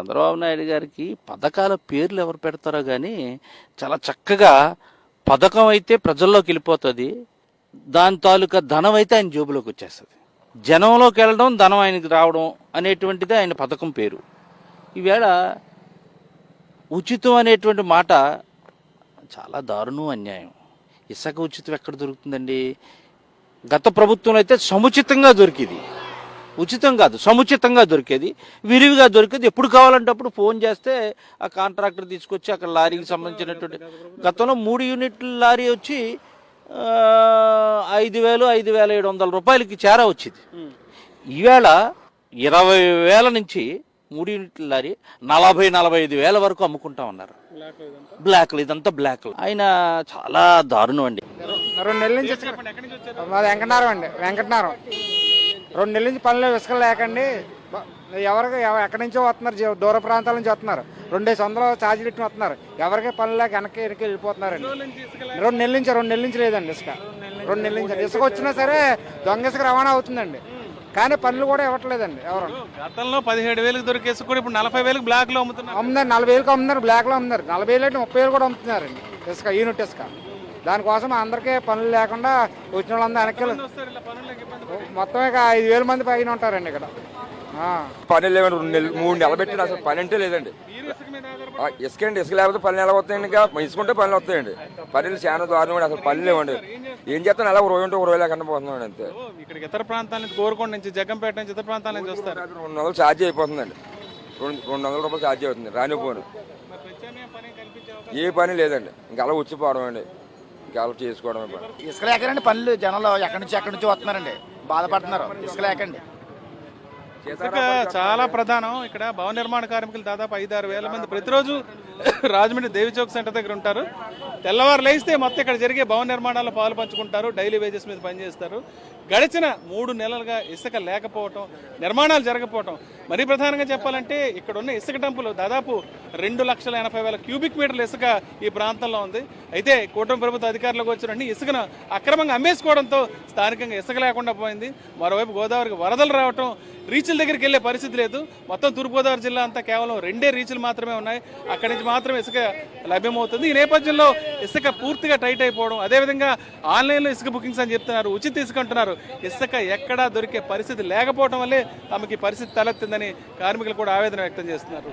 చంద్రబాబు నాయుడు గారికి పథకాల పేర్లు ఎవరు పెడతారో కానీ చాలా చక్కగా పథకం అయితే ప్రజల్లోకి వెళ్ళిపోతుంది. దాని తాలూకా ధనం అయితే ఆయన జోబులోకి వచ్చేస్తుంది. జనంలోకి వెళ్ళడం ధనం ఆయనకి రావడం అనేటువంటిది ఆయన పథకం పేరు. ఈవేళ ఉచితం అనేటువంటి మాట చాలా దారుణం అన్యాయం. ఇసుక ఉచితం ఎక్కడ దొరుకుతుందండి? గత ప్రభుత్వంలో అయితే సముచితంగా దొరికింది. ఉచితం కాదు సముచితంగా దొరికేది. విరివిగా దొరికేది. ఎప్పుడు కావాలంటే అప్పుడు ఫోన్ చేస్తే ఆ కాంట్రాక్టర్ తీసుకొచ్చి అక్కడ లారీకి సంబంధించినటువంటి గతంలో మూడు యూనిట్ల లారీ వచ్చి ఐదు వేలు ఐదు వేల ఏడు వందల రూపాయలకి చేరా వచ్చింది. ఈవేళ ఇరవై వేల నుంచి మూడు యూనిట్ల లారీ నలభై నలభై ఐదు వేల వరకు అమ్ముకుంటా ఉన్నారు. బ్లాక్లు ఇదంతా? బ్లాక్లు ఆయన చాలా దారుణం అండి. రెండు నెలల నుంచి మాది వెంకటనారం అండి వెంకటనారం. రెండు నెలల నుంచి పనులు ఇసుక లేకండి. ఎవరికి ఎవ- ఎక్కడి నుంచో వస్తున్నారు దూర ప్రాంతాల నుంచి వస్తున్నారు. రెండేసి వందలు ఛార్జీలు ఇట్టు వస్తున్నారు. ఎవరికి పనులు లేక వెనక్కి వెనక్కి వెళ్ళిపోతున్నారండి. రెండు నెలల నుంచి రెండు నెలల నుంచి లేదండి ఇసుక. రెండు నెలల నుంచి ఇసుక వచ్చినా సరే దొంగ ఇసుక రవాణా అవుతుందండి. కానీ పనులు కూడా ఇవ్వట్లేదండి ఎవరు. గతంలో పదిహేడు వేలకు దొరికేసి కూడా ఇప్పుడు నలభై వేలకు బ్లాక్లో అమ్ముతున్నారు. అమ్ముతారు నలభై వేలకు అమ్ముతున్నారు బ్లాక్లో అమ్ముతారు నలభై వేలు అంటే ముప్పై వేలు కూడా అమ్ముతున్నారండి ఇసుక యూనిట్ ఇసుక. దానికోసం అందరికీ పనులు లేకుండా వచ్చిన వాళ్ళందరూ వెనక్కి. మొత్తం ఇక ఐదు వేల మంది పైన ఉంటారండి ఇక్కడ. ఆ. పని లేవండి రెండు నెలలు మూడు నెలలు పెట్టి అసలు పని అంటే లేదండి. ఇసుక అండి ఇసుక లేకపోతే పని ఎలా వస్తాయండి ఇంకా? ఇసుకుంటే పనులు వస్తాయండి. పనులు చాలా దారుణం అండి. అసలు పని లేవండి. ఏం చేస్తాను అలా ఒక రోజు ఉంటే ఒక రోజు లేకుండా పోతున్నాడు అంతే. ఇక్కడికి ఇతర ప్రాంతాల నుంచి కోరుకొండ నుంచి జగ్గంపేట నుంచి ఇతర ప్రాంతాల నుంచి వస్తారు. రెండు వందలు ఛార్జ్ అయిపోతుందండి. రెండు రెండు వందల రూపాయలు ఛార్జ్ అవుతుంది. రాని పోను మరి ప్రత్యామ్నాయ పని కల్పించే అవకాశం ఏ పని లేదండి. ఇంకా అలా వచ్చిపోవడం అండి. ఇంకా అలా చేసుకోవడమే పని. ఇసుక లేకనండి పనులు జనంలో ఎక్కడి నుంచి ఎక్కడి నుంచి వస్తున్నారండి? బాధపడుతున్నారు. ఇసుక లేకండి. ఇసుక చాలా ప్రధానం. ఇక్కడ భవన నిర్మాణ కార్మికులు దాదాపు ఐదు ఆరు వేల మంది. ప్రతిరోజు రాజమండ్రి దేవి చౌక్ సెంటర్ దగ్గర ఉంటారు. తెల్లవారు లేస్తే మొత్తం ఇక్కడ జరిగే భవన నిర్మాణాల్లో పాలు పంచుకుంటారు డైలీ వేజెస్ మీద పనిచేస్తారు. గడిచిన మూడు నెలలుగా ఇసుక లేకపోవటం నిర్మాణాలు జరగకపోవటం. మరీ ప్రధానంగా చెప్పాలంటే ఇక్కడ ఉన్న ఇసుక డంపులు దాదాపు రెండు లక్షల ఎనభై వేల క్యూబిక్ మీటర్ల ఇసుక ఈ ప్రాంతంలో ఉంది. అయితే కూటమి ప్రభుత్వ అధికారులకు వచ్చిన ఇసుకను అక్రమంగా అమ్మేసుకోవడంతో స్థానికంగా ఇసుక లేకుండా పోయింది. మరోవైపు గోదావరికి వరదలు రావటం రీచ్ల దగ్గరికి వెళ్ళే పరిస్థితి లేదు. మొత్తం తూర్పుగోదావరి జిల్లా అంతా కేవలం రెండే రీచ్లు మాత్రమే ఉన్నాయి. అక్కడి నుంచి మాత్రం మాత్రమే ఇసుక లభ్యమవుతుంది. ఈ నేపథ్యంలో ఇసుక పూర్తిగా టైట్ అయిపోవడం అదేవిధంగా ఆన్లైన్లో ఇసుక బుకింగ్స్ అని చెప్తున్నారు ఉచిత ఇసుక అంటున్నారు. ఇసుక ఎక్కడా దొరికే పరిస్థితి లేకపోవడం వల్లే తమకి పరిస్థితి తలెత్తిందని కార్మికులు కూడా ఆవేదన వ్యక్తం చేస్తున్నారు.